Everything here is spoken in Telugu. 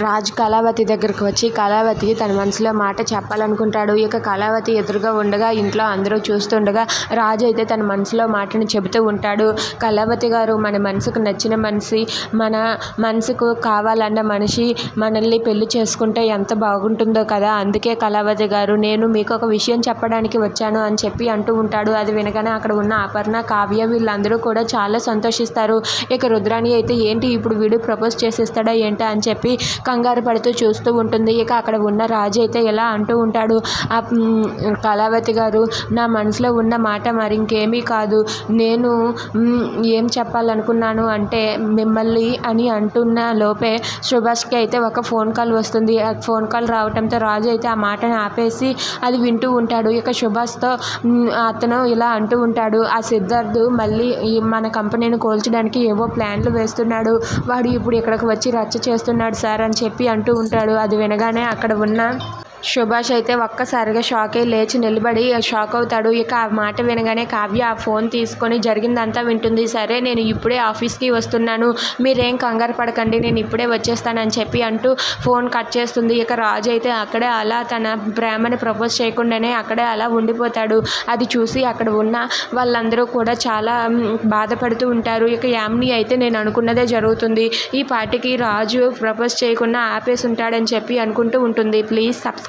రాజ్ కళావతి దగ్గరకు వచ్చి కళావతి తన మనసులో మాట చెప్పాలనుకుంటాడు. ఇక కళావతి ఎదురుగా ఉండగా ఇంట్లో అందరూ చూస్తుండగా రాజు అయితే తన మనసులో మాటను చెబుతూ ఉంటాడు. కళావతి గారు మన మనసుకు నచ్చిన మనిషి మన మనసుకు కావాలన్న మనిషి మనల్ని పెళ్ళి చేసుకుంటే ఎంత బాగుంటుందో కదా! అందుకే కళావతి గారు నేను మీకు ఒక విషయం చెప్పడానికి వచ్చాను అని చెప్పి అంటూ ఉంటాడు. అది వినగానే అక్కడ ఉన్న అపర్ణ కావ్య వీళ్ళందరూ కూడా చాలా సంతోషిస్తారు. ఇక రుద్రాణి అయితే ఏంటి ఇప్పుడు వీడు ప్రపోజ్ చేసేస్తాడా? ఏంటా? అని చెప్పి కంగారు పడుతూ చూస్తూ ఉంటుంది. ఇక అక్కడ ఉన్న రాజు అయితే ఇలా అంటూ ఉంటాడు. "ఆ, కళావతి గారు నా మనసులో ఉన్న మాట మరి ఇంకేమీ కాదు. నేను ఏం చెప్పాలనుకున్నాను అంటే మిమ్మల్ని అని అంటున్న లోపే సుభాష్కి అయితే ఒక ఫోన్ కాల్ వస్తుంది. ఆ ఫోన్ కాల్ రావడంతో రాజు అయితే ఆ మాటను ఆపేసి అది వింటూ ఉంటాడు. ఇక సుభాష్తో అతను ఇలా అంటూ ఉంటాడు. ఆ సిద్ధార్థ్ మళ్ళీ ఈ మన కంపెనీని కోల్చడానికి ఏవో ప్లాన్లు వేస్తున్నాడు. వాడు ఇప్పుడు ఇక్కడికి వచ్చి రచ్చ చేస్తున్నాడు. సార్ అని అని చెప్పి అంటూ ఉంటాడు. అది వినగానే అక్కడ ఉన్న సుభాష్ అయితే ఒక్కసారిగా షాక్ అయి లేచి నిలబడి షాక్ అవుతాడు. ఇక ఆ మాట వినగానే కావ్య ఆ ఫోన్ తీసుకొని జరిగిందంతా వింటుంది. సరే నేను ఇప్పుడే ఆఫీస్కి వస్తున్నాను. మీరేం కంగారు పడకండి. నేను ఇప్పుడే వచ్చేస్తానని చెప్పి అంటూ ఫోన్ కట్ చేస్తుంది. ఇక రాజు అయితే అక్కడే అలా తన ప్రేమని ప్రపోజ్ చేయకుండానే అక్కడే అలా ఉండిపోతాడు. అది చూసి అక్కడ ఉన్న వాళ్ళందరూ కూడా చాలా బాధపడుతూ ఉంటారు. ఇక యామ్ని అయితే నేను అనుకున్నదే జరుగుతుంది. ఈ పార్టీకి రాజు ప్రపోజ్ చేయకుండా ఆపేసి ఉంటాడని చెప్పి అనుకుంటూ ఉంటుంది. Please subscribe